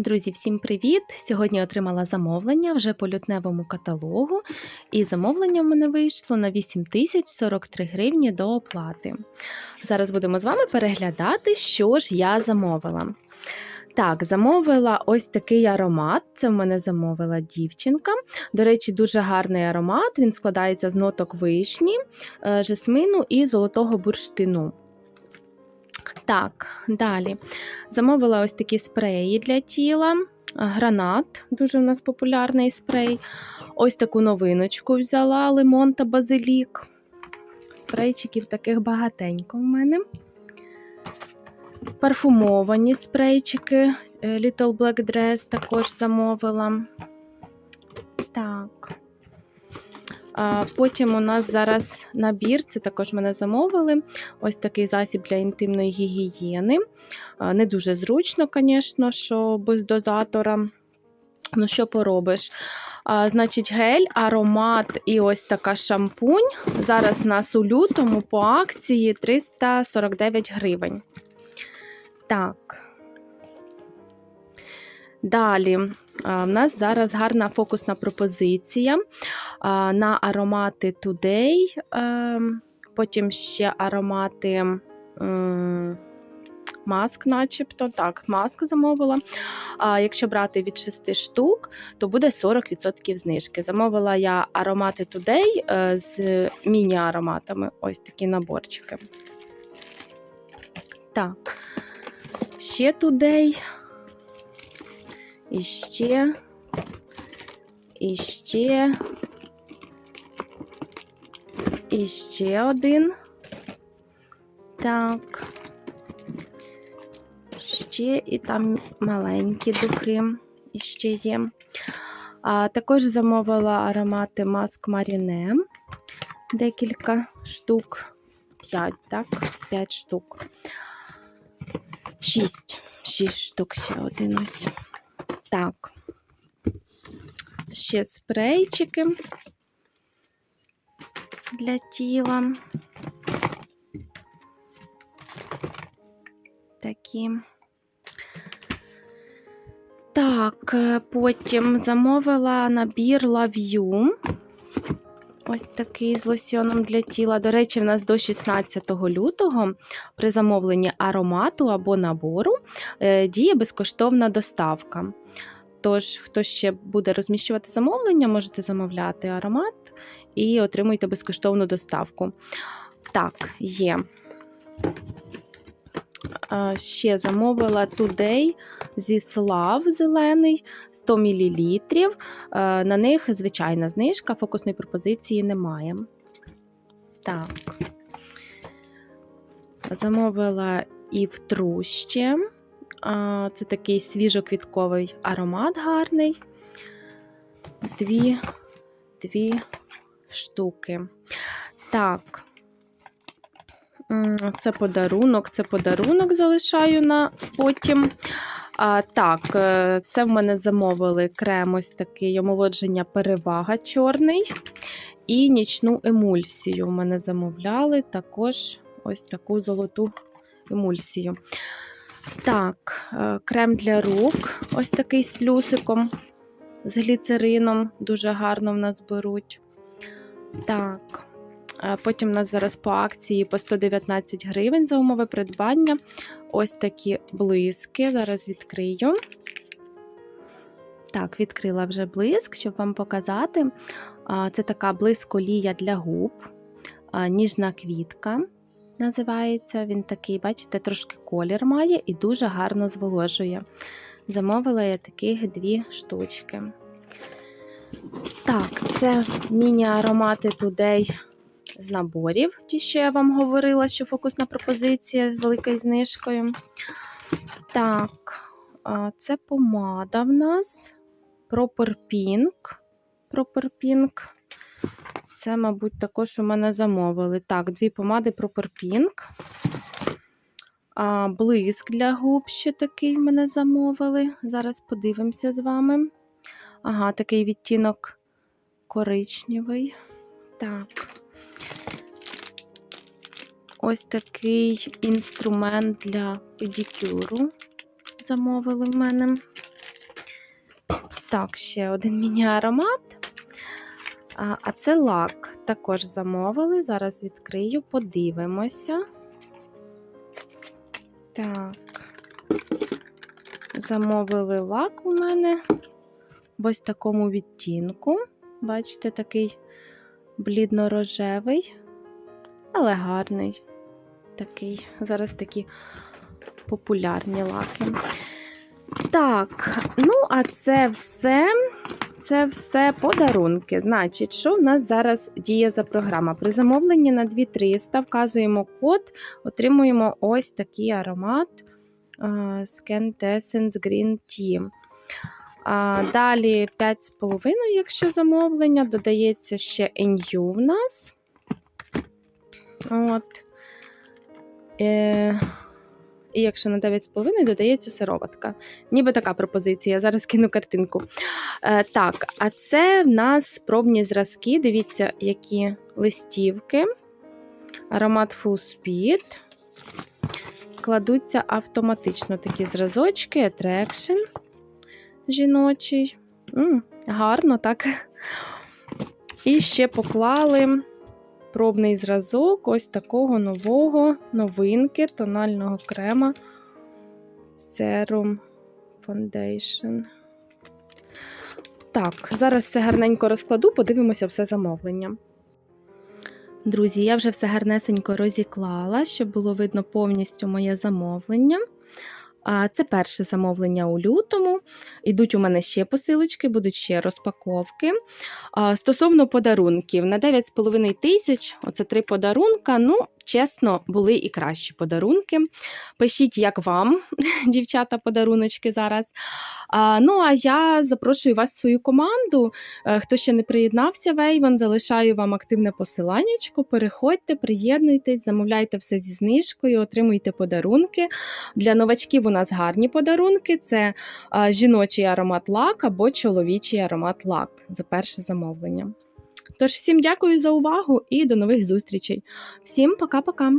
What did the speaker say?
Друзі, всім привіт! Сьогодні отримала замовлення вже по лютневому каталогу, і замовлення в мене вийшло на 8043 гривні до оплати. Зараз будемо з вами переглядати, що ж я замовила. Так, замовила ось такий аромат. Це в мене замовила дівчинка. До речі, дуже гарний аромат. Він складається з ноток вишні, е, жасмину і золотого бурштину. Так, далі. Замовила ось такі спреї для тіла. Гранат, дуже у нас популярний спрей. Ось таку новиночку взяла лимон та базилік. Спрейчиків таких багатенько в мене. Парфумовані спрейчики е, Little Black Dress також замовила. Потім у нас зараз набір, це також мене замовили. Ось такий засіб для інтимної гігієни. Не дуже зручно, звісно, що без дозатора. Ну, що поробиш? А, Значить, гель, аромат і ось така шампунь. Зараз у нас у лютому по акції 349 гривень. Так. Далі, в нас зараз гарна фокусна пропозиція на аромати Today, е, потім ще аромати маск, начебто. Так, маск замовила. А якщо брати від 6 штук, то буде 40% знижки. Замовила я аромати Today е, з міні-ароматами. Ось такі наборчики. Так, ще Today. І ще, і ще, і ще один. Так. Ще і там маленькі духи і ще є. А також замовила аромати маск Маріне. Декілька штук. П'ять, так? П'ять штук. Шість. Шість штук ще один ось. Так. Ще спрейчики для тіла. Такі. Так, е, потім замовила набір лав'ю. Ось такий з лосьоном для тіла. До речі, в нас до 16 лютого при замовленні аромату або набору е, діє безкоштовна доставка. Тож, хто ще буде розміщувати замовлення, можете замовляти аромат і отримуйте безкоштовну доставку. Так, є. Ще замовила Today зі Слав зелений 100 мл. На них звичайна знижка, фокусної пропозиції немає. Так. Замовила і в ще. Це такий свіжоквітковий аромат гарний. Дві, дві штуки. Так. Це подарунок, це подарунок залишаю на потім. А, Так, е, це в мене замовили крем ось такий омолодження перевага чорний. І нічну емульсію в мене замовляли також ось таку золоту емульсію. Так, е, крем для рук, ось такий з плюсиком, з гліцерином. Дуже гарно в нас беруть. Так. Потім у нас зараз по акції по 119 гривень за умови придбання. Ось такі блиски. Зараз відкрию. Так, відкрила вже блиск, щоб вам показати. Це така блисколія для губ, ніжна квітка називається. Він такий, бачите, трошки колір має і дуже гарно зволожує. Замовила я таких дві штучки. Так, це міні-аромати Today з наборів. Ті, що я вам говорила, що фокусна пропозиція з великою знижкою. Так, це помада в нас. Proper Pink. Proper Pink. Це, мабуть, також у мене замовили. Так, дві помади Proper Pink. А, Блиск для губ ще такий в мене замовили. Зараз подивимося з вами. Ага, такий відтінок коричневий. Так. Ось такий інструмент для педикюру замовили в мене. Так, ще один міні-аромат. А, це лак. Також замовили. Зараз відкрию, подивимося. Так. Замовили лак у мене в ось такому відтінку. Бачите, такий блідно-рожевий, але гарний. Такий. Зараз такі популярні лаки. Так, ну, а це все. Це все подарунки. Значить, що в нас зараз діє за програма? При замовленні на 2300 вказуємо код, отримуємо ось такий аромат uh, Scantessence Green Tea. Далі 5,5, якщо замовлення, додається ще NU в нас. От. Е, і якщо на 9,5 додається сироватка. Ніби така пропозиція. Зараз кину картинку. Е, так, а це в нас пробні зразки. Дивіться, які листівки. Аромат Full Speed. Кладуться автоматично такі зразочки, Attraction жіночий. М, гарно, так. І ще поклали пробний зразок ось такого нового новинки тонального крема Serum Foundation. Так, зараз все гарненько розкладу, подивимося все замовлення. Друзі, я вже все гарнесенько розіклала, щоб було видно повністю моє замовлення. Це перше замовлення у лютому. Ідуть у мене ще посилочки, будуть ще розпаковки. Стосовно подарунків, на 9,5 тисяч, оце три подарунка. Ну, чесно, були і кращі подарунки. Пишіть, як вам, дівчата, подаруночки зараз. А, Ну, а я запрошую вас в свою команду. Е, Хто ще не приєднався в Avon, залишаю вам активне посиланнячко. Переходьте, приєднуйтесь, замовляйте все зі знижкою, отримуйте подарунки. Для новачків у нас гарні подарунки: це а, жіночий аромат лак або чоловічий аромат лак за перше замовлення. Тож, всім дякую за увагу і до нових зустрічей. Всім пока-пока!